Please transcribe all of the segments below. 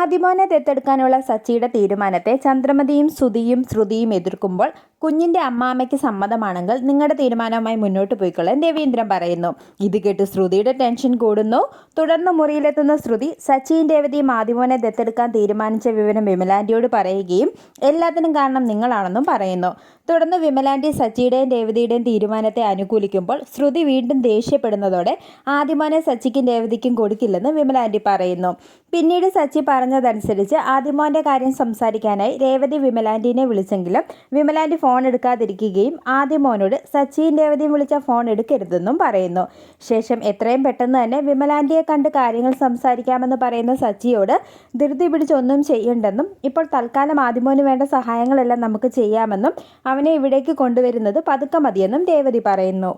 ആദിമോനെ ദത്തെടുക്കാനുള്ള സച്ചിയുടെ തീരുമാനത്തെ ചന്ദ്രമതിയും ശ്രുതിയും ശ്രുതിയും എതിർക്കുമ്പോൾ കുഞ്ഞിന്റെ അമ്മാമ്മയ്ക്ക് സമ്മതമാണെങ്കിൽ നിങ്ങളുടെ തീരുമാനവുമായി മുന്നോട്ട് പോയിക്കൊള്ളാൻ രവീന്ദ്രൻ പറയുന്നു. ഇത് കേട്ട് ശ്രുതിയുടെ ടെൻഷൻ കൂടുന്നു. തുടർന്ന് മുറിയിലെത്തുന്ന ശ്രുതി സച്ചിയും രേവതിയും ആദിമോനെ ദത്തെടുക്കാൻ തീരുമാനിച്ച വിവരം വിമലാന്റിയോട് പറയുകയും എല്ലാത്തിനും കാരണം നിങ്ങളാണെന്നും പറയുന്നു. തുടർന്ന് വിമലാന്റി സച്ചിയുടെയും രേവതിയുടെയും തീരുമാനത്തെ അനുകൂലിക്കുമ്പോൾ ശ്രുതി വീണ്ടും ദേഷ്യപ്പെടുന്നതോടെ ആദിമോനെ സച്ചിക്കും രേവതിക്കും കൊടുക്കില്ലെന്ന് വിമലാന്റി പറയുന്നു. പിന്നീട് സച്ചി പറഞ്ഞതനുസരിച്ച് ആദിമോന്റെ കാര്യം സംസാരിക്കാനായി രേവതി വിമലാന്റിനെ വിളിച്ചെങ്കിലും വിമലാൻഡി ഫോൺ എടുക്കാതിരിക്കുകയും ആദിമോനോട് സച്ചിൻ രേവതിയും വിളിച്ച ഫോൺ എടുക്കരുതെന്നും പറയുന്നു. ശേഷം എത്രയും പെട്ടെന്ന് തന്നെ വിമലാന്റിയെ കണ്ട് കാര്യങ്ങൾ സംസാരിക്കാമെന്ന് പറയുന്ന സച്ചിയോട് ധൃതി പിടിച്ചൊന്നും ചെയ്യണ്ടെന്നും ഇപ്പോൾ തൽക്കാലം ആദിമോന് വേണ്ട സഹായങ്ങളെല്ലാം നമുക്ക് ചെയ്യാമെന്നും അവനെ ഇവിടേക്ക് കൊണ്ടുവരുന്നത് പതുക്കെ മതിയെന്നും രേവതി പറയുന്നു.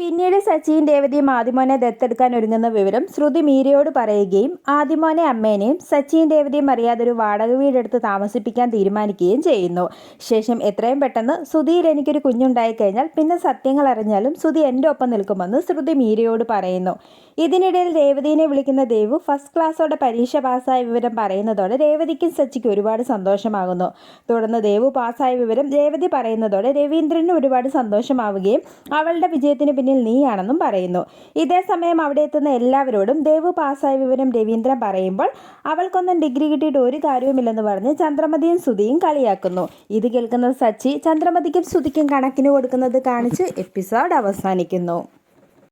പിന്നീട് സച്ചിൻ രേവതിയും ആദിമോനെ ദത്തെടുക്കാൻ ഒരുങ്ങുന്ന വിവരം ശ്രുതി മീരയോട് പറയുകയും ആദിമോനെ അമ്മേനെയും സച്ചിൻ രേവതിയും അറിയാതെ ഒരു വാടക വീടെടുത്ത് താമസിപ്പിക്കാൻ തീരുമാനിക്കുകയും ചെയ്യുന്നു. ശേഷം എത്രയും പെട്ടെന്ന് സുധിയിൽ എനിക്കൊരു കുഞ്ഞുണ്ടായി കഴിഞ്ഞാൽ പിന്നെ സത്യങ്ങൾ അറിഞ്ഞാലും സുധി എന്റെ ഒപ്പം നിൽക്കുമെന്ന് ശ്രുതി മീരയോട് പറയുന്നു. ഇതിനിടയിൽ രേവതിനെ വിളിക്കുന്ന ദേവു ഫസ്റ്റ് ക്ലാസ്സോടെ പരീക്ഷ പാസ്സായ വിവരം പറയുന്നതോടെ രേവതിക്കും സച്ചിക്ക് ഒരുപാട് സന്തോഷമാകുന്നു. തുടർന്ന് ദേവു പാസ്സായ വിവരം രേവതി പറയുന്നതോടെ രവീന്ദ്രന് ഒരുപാട് സന്തോഷമാവുകയും അവളുടെ വിജയത്തിന് പിന്നിൽ നീയാണെന്നും പറയുന്നു. ഇതേ സമയം അവിടെ എത്തുന്ന എല്ലാവരോടും ദേവു പാസ്സായ വിവരം രവീന്ദ്രൻ പറയുമ്പോൾ അവൾക്കൊന്നും ഡിഗ്രി കിട്ടിയിട്ട് ഒരു കാര്യവുമില്ലെന്ന് പറഞ്ഞ് ചന്ദ്രമതിയും സുധിയും കളിയാക്കുന്നു. ഇത് കേൾക്കുന്ന സച്ചി ചന്ദ്രമതിക്കും സുധിക്കും കണക്കിന് കൊടുക്കുന്നത് കാണിച്ച് എപ്പിസോഡ് അവസാനിക്കുന്നു.